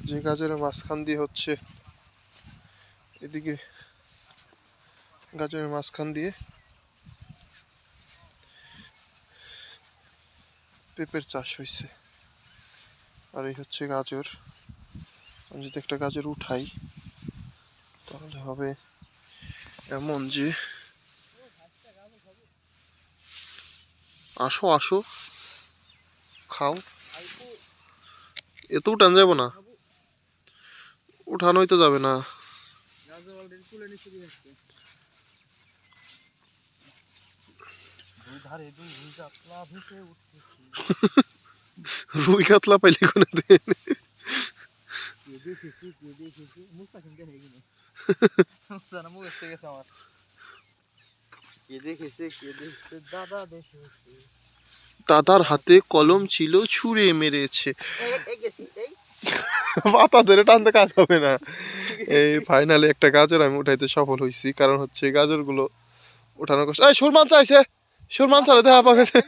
যে গাজরের মাঝখান দিয়ে হচ্ছে, এদিকে গাজরের মাঝখান দিয়ে পেঁপের চাষ হয়েছে। আর এই হচ্ছে গাজর। আমি যদি একটা গাজর উঠাই, তাহলে হবে এমন যে, আসো আসো, খাও। এত উঠান যাব না। উঠানোই তো যাবে না। রুই কাতলা পাইলে কোনো দিন? দাদার হাতে কলম ছিল, ছুঁড়ে মেরেছে। পাতা ধরে টানতে কাজ হবে না। এই ফাইনালি একটা গাজর আমি উঠাইতে সফল হয়েছি কারণ হচ্ছে গাজরগুলো উঠানোর কষ্ট। এই, সুরমান চাইছে। সুরমান চালে দেখা পাওয়া গেছে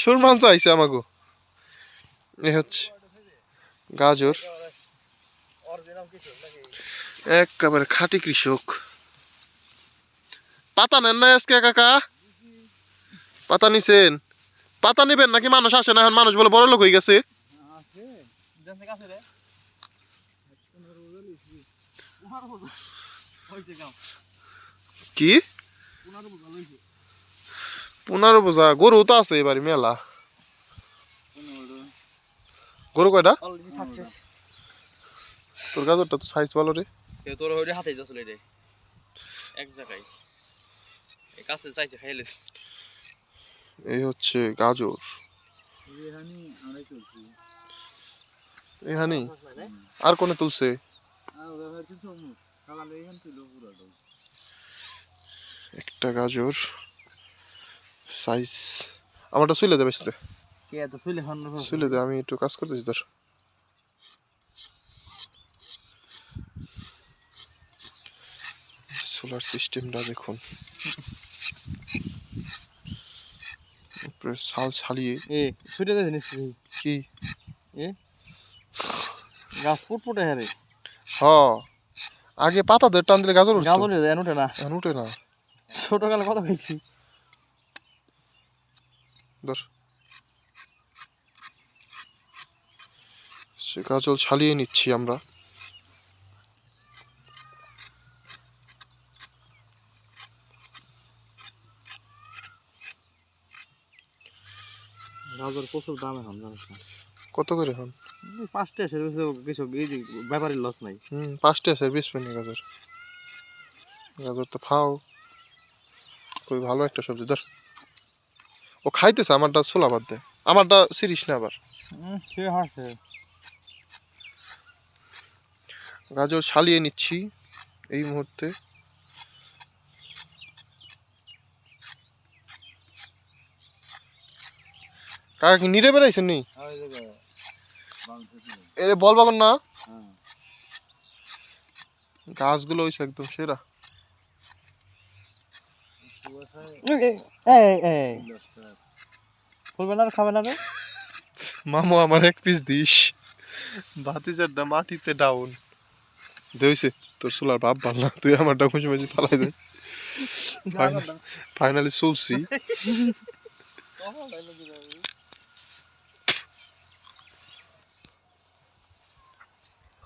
সুরমান চাইছে আমাকে হচ্ছে গাজর। একেবারে খাঁটি কৃষক। পাতা নেন না আজকে কাকা পাতা নিছেন? পাতা নিবেন নাকি মানুষ আসে না? এখন মানুষ বলে বড় লোক হয়ে গেছে। কি? পনেরো বোঝা গরু তো আছে এবারে মেলা। গরু কয়টা? তোর গাজরটা তো সাইজ ভালো রে। তোর হাতে যাচ্ছিল রে। এক জায়গায়। কাছে চাইছে খাইলে এই হচ্ছে গাজর। এখানে আর কোনে তুলছে? একটা গাজর সাইজ আমারটা শুইলে দেবে শুইলে শুইলে দে আমি একটু কাজ করতেছি তোর। সোলার সিস্টেমটা দেখুন। ছাল ছাড়িয়ে এ শুইতে দে জিনিস কি? এ? গাছ ফুটফুটে হ্যাঁ রে। হ। আগে পাতা ধরে টান দিলে গাজর উঠতো। গাছ উঠে না। এখন উঠে না। ছোটকালে কত খাইছি। ধর। সে গাজল ছালিয়ে নিচ্ছি আমরা। গাজর প্রচুর দাম এখন জানিস না? কত করে এই পাঁচটা এসে কিছু এই যে ব্যাপারীর লস নাই। হুম পাঁচটা বিশ পেনি গাজর। গাজর তো খাও খুবই ভালো একটা সবজি ধর। ও খাইতেছে আমারটা ছোলা বাদ দে। আমারটা সিরিস না আবার। সে হাসে। গাজর ছালিয়ে নিচ্ছি এই মুহূর্তে। কাকা কি নিরে বেড়াইছেন নি? এ বল বাগন না? গাছগুলো হয়েছে একদম সেরা। এই এই। ফুলবে না খাবে না রে মামু আমার এক পিস দিস। ভাতিজারটা মাটিতে ডাউন দেইছে তোর সোলার ভাব ভালো না তুই আমারটা খুশি মাঝি ফালাই দে। ফাইনালি চলছি।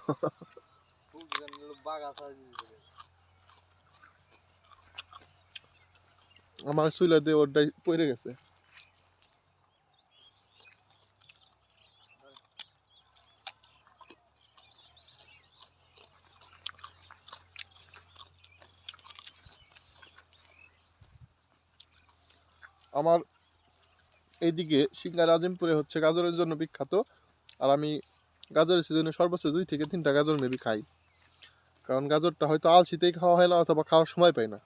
আমার চুলা দিয়ে ওরটাই পড়ে গেছে। আমার এইদিকে সিঙ্গার আজিমপুরে হচ্ছে গাজরের জন্য বিখ্যাত। আর আমি গাজরের সিজনে সর্বোচ্চ দুই থেকে তিনটা গাজর মেবি খাই। কারণ গাজরটা হয়তো আলসিতেই খাওয়া হয় না অথবা খাওয়ার সময় পাই না।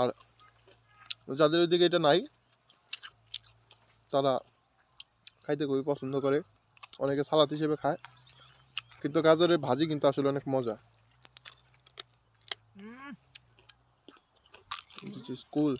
আর যাদের ওইদিকে এটা নাই তারা খাইতে খুবই পছন্দ করে। অনেকে সালাদ হিসেবে খায়। কিন্তু গাজরের ভাজি কিন্তু আসলে অনেক মজা। স্কুল